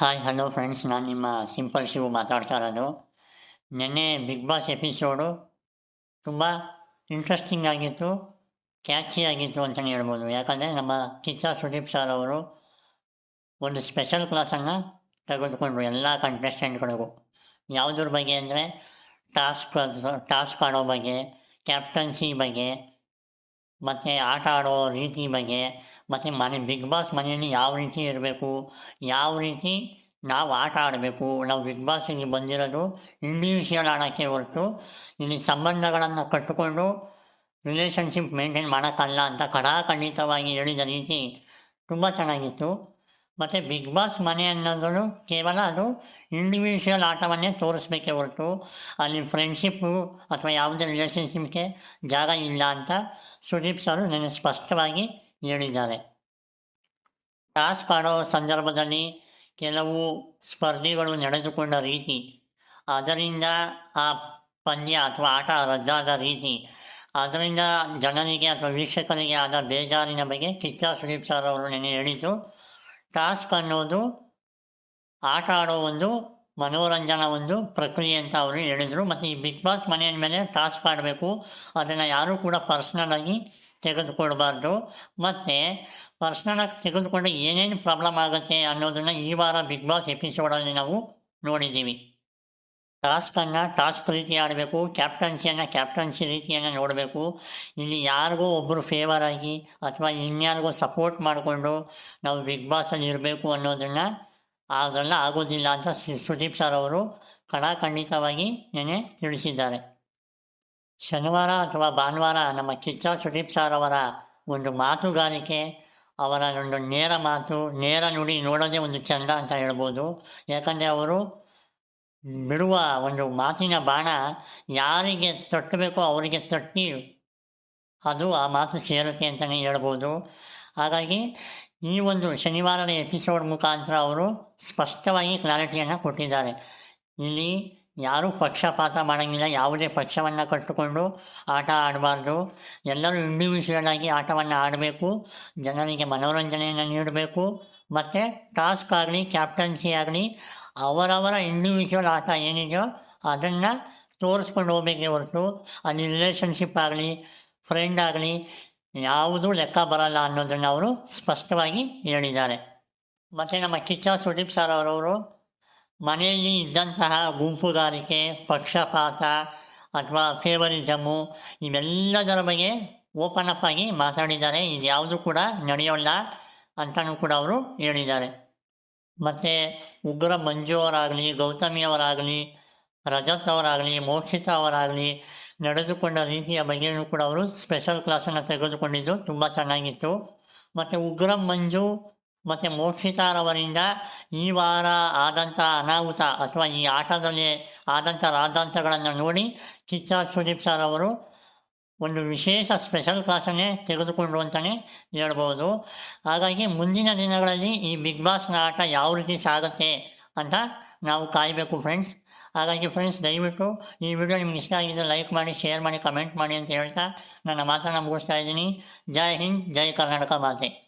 Hi hello friends ನಾನು ನಿಮ್ಮ simple Shivu ಮಾತಾಡ್ತಾ ಇರೋದು ನಿನ್ನೆ ಬಿಗ್ ಬಾಸ್ ಎಪಿಸೋಡು ತುಂಬ ಇಂಟ್ರೆಸ್ಟಿಂಗ್ ಆಗಿತ್ತು ಕ್ಯಾಚಿ ಆಗಿತ್ತು ಅಂತಲೇ ಹೇಳ್ಬೋದು. ಯಾಕಂದರೆ ನಮ್ಮ ಕಿಚ್ಚ ಸುದೀಪ್ ಸರ್ ಅವರು ಒಂದು ಸ್ಪೆಷಲ್ ಕ್ಲಾಸನ್ನು ತೆಗೆದುಕೊಂಡ್ರು ಎಲ್ಲ ಕಂಟೆಸ್ಟೆಂಟ್ಗಳಿಗೂ ಯಾವುದ್ರ ಬಗ್ಗೆ ಅಂದರೆ ಟಾಸ್ಕ್ ಟಾಸ್ಕ್ ಆಡೋ ಬಗ್ಗೆ ಕ್ಯಾಪ್ಟನ್ಸಿ ಬಗ್ಗೆ ಮತ್ತು ಆಟ ಆಡೋ ರೀತಿ ಬಗ್ಗೆ, ಮತ್ತು ಮನೆ ಬಿಗ್ ಬಾಸ್ ಮನೆಯಲ್ಲಿ ಯಾವ ರೀತಿ ಇರಬೇಕು, ಯಾವ ರೀತಿ ನಾವು ಆಟ ಆಡಬೇಕು, ನಾವು ಬಿಗ್ ಬಾಸಿಗೆ ಬಂದಿರೋದು ಇಂಡಿವಿಜುವಲ್ ಆಡೋಕ್ಕೆ ಹೊರತು ಇಲ್ಲಿ ಸಂಬಂಧಗಳನ್ನು ಕಟ್ಟಿಕೊಂಡು ರಿಲೇಷನ್ಶಿಪ್ ಮೇಂಟೈನ್ ಮಾಡೋಕ್ಕಲ್ಲ ಅಂತ ಖಡಾಖಂಡಿತವಾಗಿ ಹೇಳಿದ ರೀತಿ ತುಂಬ ಚೆನ್ನಾಗಿತ್ತು. ಮತ್ತು ಬಿಗ್ ಬಾಸ್ ಮನೆ ಅನ್ನೋದು ಕೇವಲ ಅದು ಇಂಡಿವಿಜುವಲ್ ಆಟವನ್ನೇ ತೋರಿಸ್ಬೇಕೇ ಹೊರತು ಅಲ್ಲಿ ಫ್ರೆಂಡ್ಶಿಪ್ಪು ಅಥವಾ ಯಾವುದೇ ರಿಲೇಷನ್ಶಿಪ್ಗೆ ಜಾಗ ಇಲ್ಲ ಅಂತ ಸುದೀಪ್ ಸರ್ ನನಗೆ ಸ್ಪಷ್ಟವಾಗಿ ಹೇಳಿದ್ದಾರೆ. ಟಾಸ್ಕ್ ಆಡೋ ಸಂದರ್ಭದಲ್ಲಿ ಕೆಲವು ಸ್ಪರ್ಧಿಗಳು ನಡೆದುಕೊಂಡ ರೀತಿ, ಅದರಿಂದ ಆ ಪಂದ್ಯ ಅಥವಾ ಆಟ ರದ್ದಾದ ರೀತಿ, ಅದರಿಂದ ಜನರಿಗೆ ಅಥವಾ ವೀಕ್ಷಕರಿಗೆ ಆದ ಬೇಜಾರಿನ ಬಗ್ಗೆ ಕಿಚ್ಚ ಸುದೀಪ್ ಸರ್ ಅವರು ನೆನೆ ಹೇಳಿದ್ದು ಟಾಸ್ಕ್ ಅನ್ನೋದು ಆಟ ಆಡೋ ಒಂದು ಮನೋರಂಜನಾ ಒಂದು ಪ್ರಕ್ರಿಯೆ ಅಂತ ಅವರು ಹೇಳಿದರು. ಮತ್ತು ಈ ಬಿಗ್ ಬಾಸ್ ಮನೆಯ ಮೇಲೆ ಟಾಸ್ಕ್ ಆಡಬೇಕು. ಅದನ್ನು ಯಾರೂ ಕೂಡ ಪರ್ಸ್ನಲಾಗಿ ತೆಗೆದುಕೊಳ್ಬಾರ್ದು. ಮತ್ತು ಪರ್ಸ್ನಲಾಗಿ ತೆಗೆದುಕೊಂಡು ಏನೇನು ಪ್ರಾಬ್ಲಮ್ ಆಗುತ್ತೆ ಅನ್ನೋದನ್ನು ಈ ವಾರ ಬಿಗ್ ಬಾಸ್ ಎಪಿಸೋಡಲ್ಲಿ ನಾವು ನೋಡಿದ್ದೀವಿ. ಟಾಸ್ಕನ್ನು ಟಾಸ್ಕ್ ರೀತಿ ಆಡಬೇಕು, ಕ್ಯಾಪ್ಟನ್ಸಿಯನ್ನು ಕ್ಯಾಪ್ಟನ್ಸಿ ರೀತಿಯನ್ನು ನೋಡಬೇಕು. ಇಲ್ಲಿ ಯಾರಿಗೋ ಒಬ್ಬರು ಫೇವರ್ ಆಗಿ ಅಥವಾ ಇನ್ಯಾರಿಗೋ ಸಪೋರ್ಟ್ ಮಾಡಿಕೊಂಡು ನಾವು ಬಿಗ್ ಬಾಸಲ್ಲಿ ಇರಬೇಕು ಅನ್ನೋದನ್ನು ಅದೆಲ್ಲ ಆಗೋದಿಲ್ಲ ಅಂತ ಸುದೀಪ್ ಸರ್ ಅವರು ಕಡಾಖಂಡಿತವಾಗಿ ನೆನೆ ತಿಳಿಸಿದ್ದಾರೆ. ಶನಿವಾರ ಅಥವಾ ಭಾನುವಾರ ನಮ್ಮ ಕಿಚ್ಚ ಸುದೀಪ್ ಸರ್ ಅವರ ಒಂದು ಮಾತುಗಾರಿಕೆ, ಅವರ ಒಂದು ನೇರ ಮಾತು, ನೇರ ನುಡಿ ನೋಡೋದೇ ಒಂದು ಚಂದ ಅಂತ ಹೇಳ್ಬೋದು. ಯಾಕಂದರೆ ಅವರು ಬಿಡುವ ಒಂದು ಮಾತಿನ ಬಾಣ ಯಾರಿಗೆ ತಟ್ಟಬೇಕೋ ಅವರಿಗೆ ತಟ್ಟಿ. ಅದು ಆ ಮಾತು ಸೇರುತ್ತೆ ಅಂತಲೇ ಹೇಳ್ಬೋದು. ಹಾಗಾಗಿ ಈ ಒಂದು ಶನಿವಾರದ ಎಪಿಸೋಡ್ ಮುಖಾಂತರ ಅವರು ಸ್ಪಷ್ಟವಾಗಿ ಕ್ಲಾರಿಟಿಯನ್ನು ಕೊಟ್ಟಿದ್ದಾರೆ. ಇಲ್ಲಿ ಯಾರೂ ಪಕ್ಷಪಾತ ಮಾಡೋಂಗಿಲ್ಲ. ಯಾವುದೇ ಪಕ್ಷವನ್ನು ಕಟ್ಟಿಕೊಂಡು ಆಟ ಆಡಬಾರ್ದು. ಎಲ್ಲರೂ ಇಂಡಿವಿಜುವಲ್ ಆಗಿ ಆಟವನ್ನು ಆಡಬೇಕು. ಜನರಿಗೆ ಮನೋರಂಜನೆಯನ್ನು ನೀಡಬೇಕು. ಮತ್ತು ಟಾಸ್ಕ್ ಆಗಲಿ, ಕ್ಯಾಪ್ಟನ್ಸಿ ಆಗಲಿ, ಅವರವರ ಇಂಡಿವಿಜುವಲ್ ಆಟ ಏನಿದೆಯೋ ಅದನ್ನು ತೋರಿಸ್ಕೊಂಡು ಹೋಗಬೇಕೇ ಹೊರತು. ಅಲ್ಲಿ ರಿಲೇಷನ್ಶಿಪ್ ಆಗಲಿ, ಫ್ರೆಂಡ್ ಆಗಲಿ, ಯಾವುದೂ ಲೆಕ್ಕ ಬರಲ್ಲ ಅನ್ನೋದನ್ನು ಅವರು ಸ್ಪಷ್ಟವಾಗಿ ಹೇಳಿದ್ದಾರೆ. ಮತ್ತು ನಮ್ಮ ಕಿಚ್ಚ ಸುದೀಪ್ ಸರ್ ಅವರವರು ಮನೆಯಲ್ಲಿ ಇದ್ದಂತಹ ಗುಂಪುಗಾರಿಕೆ, ಪಕ್ಷಪಾತ ಅಥವಾ ಫೇವರಿಸಮು ಇವೆಲ್ಲದರ ಬಗ್ಗೆ ಓಪನ್ ಅಪ್ ಆಗಿ ಮಾತಾಡಿದ್ದಾರೆ. ಇದು ಯಾವುದು ಕೂಡ ನಡೆಯೋಲ್ಲ ಅಂತಲೂ ಕೂಡ ಅವರು ಹೇಳಿದ್ದಾರೆ. ಮತ್ತು ಉಗ್ರ ಮಂಜು ಅವರಾಗಲಿ, ಗೌತಮಿ ಅವರಾಗಲಿ, ರಜತ್ ಅವರಾಗಲಿ, ಮೋಕ್ಷಿತ ಅವರಾಗಲಿ ನಡೆದುಕೊಂಡ ರೀತಿಯ ಬಗ್ಗೆಯೂ ಕೂಡ ಅವರು ಸ್ಪೆಷಲ್ ಕ್ಲಾಸನ್ನು ತೆಗೆದುಕೊಂಡಿದ್ದು ತುಂಬ ಚೆನ್ನಾಗಿತ್ತು. ಮತ್ತು ಉಗ್ರ ಮಂಜು ಮತ್ತು ಮೋಕ್ಷಿತಾರವರಿಂದ ಈ ವಾರ ಆದಂಥ ಅನಾಹುತ ಅಥವಾ ಈ ಆಟದಲ್ಲಿ ಆದಂಥ ರಾದಾಂತಗಳನ್ನು ನೋಡಿ ಕಿಚ್ಚ ಸುದೀಪ್ ಸರ್ ಅವರು ಒಂದು ವಿಶೇಷ ಸ್ಪೆಷಲ್ ಕ್ಲಾಸನ್ನೇ ತೆಗೆದುಕೊಂಡು ಅಂತಲೇ ಹೇಳ್ಬೋದು. ಹಾಗಾಗಿ ಮುಂದಿನ ದಿನಗಳಲ್ಲಿ ಈ ಬಿಗ್ ಬಾಸ್ನ ಆಟ ಯಾವ ರೀತಿ ಸಾಗುತ್ತೆ ಅಂತ ನಾವು ಕಾಯಬೇಕು ಫ್ರೆಂಡ್ಸ್ ಹಾಗಾಗಿ ಫ್ರೆಂಡ್ಸ್ ದಯವಿಟ್ಟು ಈ ವಿಡಿಯೋ ನಿಮ್ಗೆ ಇಷ್ಟ ಆಗಿದ್ದರೆ ಲೈಕ್ ಮಾಡಿ ಶೇರ್ ಮಾಡಿ ಕಮೆಂಟ್ ಮಾಡಿ ಅಂತ ಹೇಳ್ತಾ ನನ್ನ ಮಾತನ್ನು ಮುಗಿಸ್ತಾ ಇದ್ದೀನಿ. ಜೈ ಹಿಂದ್, ಜೈ ಕರ್ನಾಟಕ ಮಾತೆ.